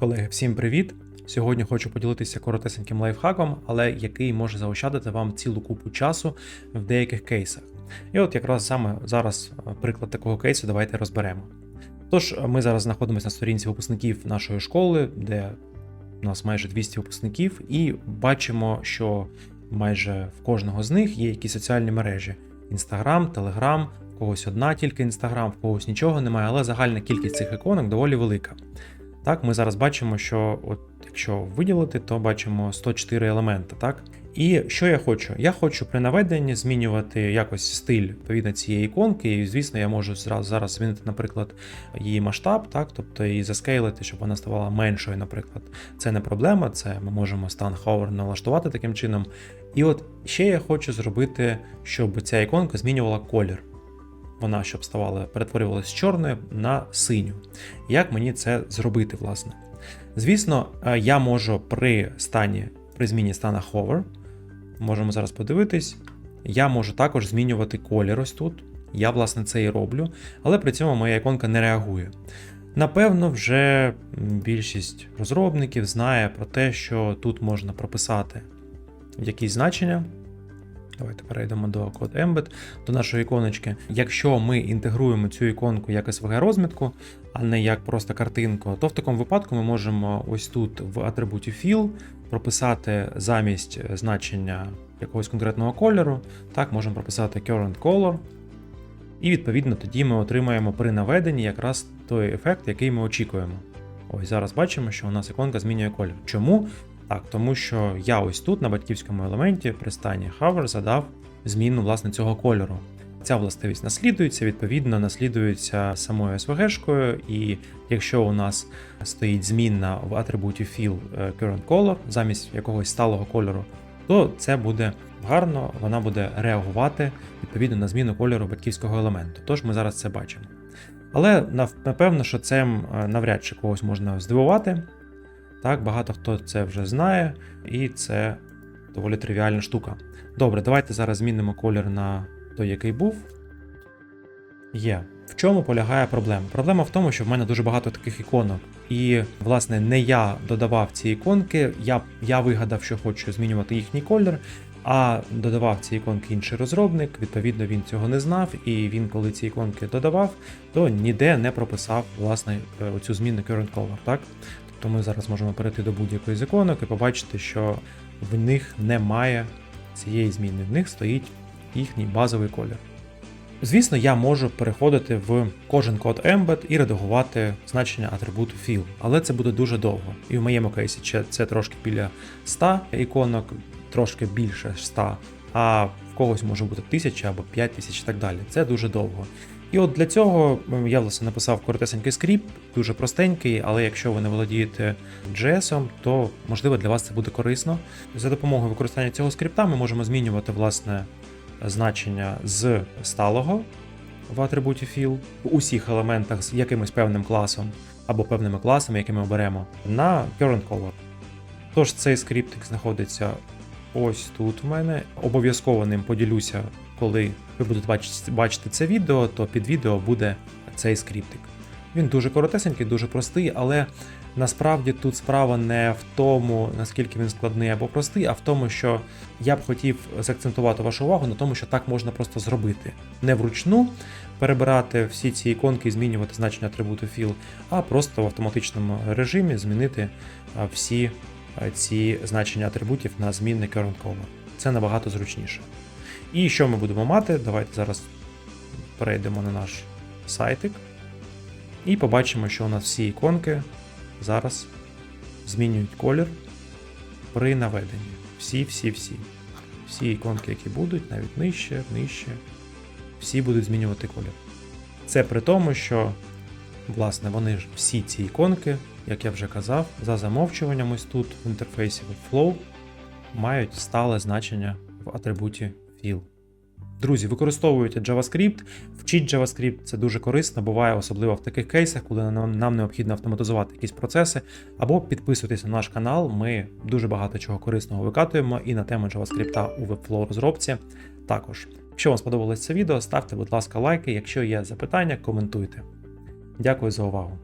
Колеги, всім привіт! Сьогодні хочу поділитися коротесеньким лайфхаком, але який може заощадити вам цілу купу часу в деяких кейсах. І от якраз саме зараз е, приклад такого кейсу давайте розберемо. Тож, е, ми зараз знаходимося на сторінці випускників нашої школи, де у нас майже 200 випускників, і бачимо, що майже в кожного з них є якісь соціальні мережі: Інстаграм, Телеграм, в когось одна тільки Інстаграм, в когось нічого немає, але загальна кількість цих іконок доволі велика. Так, ми зараз бачимо, що от якщо виділити, то бачимо 104 елементи. Так? І що я хочу? Я хочу при наведенні змінювати якось стиль відповідно цієї іконки. І, звісно, я можу зразу зараз змінити, наприклад, її масштаб, так, тобто її заскейлити, щоб вона ставала меншою, наприклад. Це не проблема, це ми можемо стан hover налаштувати таким чином. І от ще я хочу зробити, щоб ця іконка змінювала колір вона щоб ставала, перетворювалася з чорної на синю. Як мені це зробити, власне? Звісно, е, я можу при стані, при зміні стана hover, можемо зараз подивитись, я можу також змінювати колір ось тут. Я, власне, це і роблю, але при цьому моя іконка не реагує. Напевно, вже більшість розробників знає про те, що тут можна прописати якісь значення. Давайте перейдемо до код Embed, до нашої іконочки. Якщо ми інтегруємо цю іконку як SVG розмітку, а не як просто картинку, то в такому випадку ми можемо ось тут в атрибуті Fill прописати замість значення якогось конкретного кольору. Так, можемо прописати Current Color. І відповідно тоді ми отримаємо при наведенні якраз той ефект, який ми очікуємо. Ось зараз бачимо, що у нас іконка змінює колір. Чому? Так, тому що я ось тут на батьківському елементі при стані hover задав зміну власне цього кольору. Ця властивість наслідується, відповідно, наслідується самою SVG-шкою, і якщо у нас стоїть змінна в атрибуті Fill е, Current Color замість якогось сталого кольору, то це буде гарно, вона буде реагувати відповідно на зміну кольору батьківського елементу. Тож ми зараз це бачимо. Але напевно, що цим е, навряд чи когось можна здивувати. Так, багато хто це вже знає, і це доволі тривіальна штука. Добре, давайте зараз змінимо колір на той, який був. Є. В чому полягає проблема? Проблема в тому, що в мене дуже багато таких іконок. І, власне, не я додавав ці іконки, я я вигадав, що хочу змінювати їхній колір, а додавав ці іконки інший розробник. Відповідно, він цього не знав, і він, коли ці іконки додавав, то ніде не прописав власне оцю зміну current color. Так? То ми зараз можемо перейти до будь-якої з іконок і побачити, що в них немає цієї зміни, в них стоїть їхній базовий колір. Звісно, я можу переходити в кожен код Embed і редагувати значення атрибуту fill, але це буде дуже довго. І в моєму кейсі це трошки біля 100 іконок, трошки більше 100, а в когось може бути 1000 або 5000 і так далі. Це дуже довго. І от для цього я власне написав коротесенький скрипт, дуже простенький, але якщо ви не володієте JS, то можливо для вас це буде корисно. За допомогою використання цього скрипта ми можемо змінювати власне значення з сталого в атрибуті fill в усіх елементах з якимось певним класом або певними класами, які ми оберемо, на current color. Тож цей скриптик знаходиться ось тут в мене. Обов'язково ним поділюся, коли ви будете бачити це відео, то під відео буде цей скриптик. Він дуже коротесенький, дуже простий, але насправді тут справа не в тому, наскільки він складний або простий, а в тому, що я б хотів заакцентувати вашу увагу на тому, що так можна просто зробити. Не вручну перебирати всі ці іконки і змінювати значення атрибуту fill, а просто в автоматичному режимі змінити всі ці значення атрибутів на змінний current. Це набагато зручніше. І що ми будемо мати? Давайте зараз перейдемо на наш сайтик. І побачимо, що у нас всі іконки зараз змінюють колір при наведенні. Всі-всі-всі. Всі іконки, які будуть, навіть нижче, нижче, всі будуть змінювати колір. Це при тому, що, власне, вони ж всі ці іконки, як я вже казав, за замовчуванням ось тут в інтерфейсі Flow мають стале значення в атрибуті fill. Друзі, використовуйте JavaScript, вчіть JavaScript, це дуже корисно, буває особливо в таких кейсах, коли нам необхідно автоматизувати якісь процеси, або підписуйтесь на наш канал. Ми дуже багато чого корисного викатуємо і на тему JavaScript у Webflow розробці також. Якщо вам сподобалось це відео, ставте, будь ласка, лайки. Якщо є запитання, коментуйте. Дякую за увагу.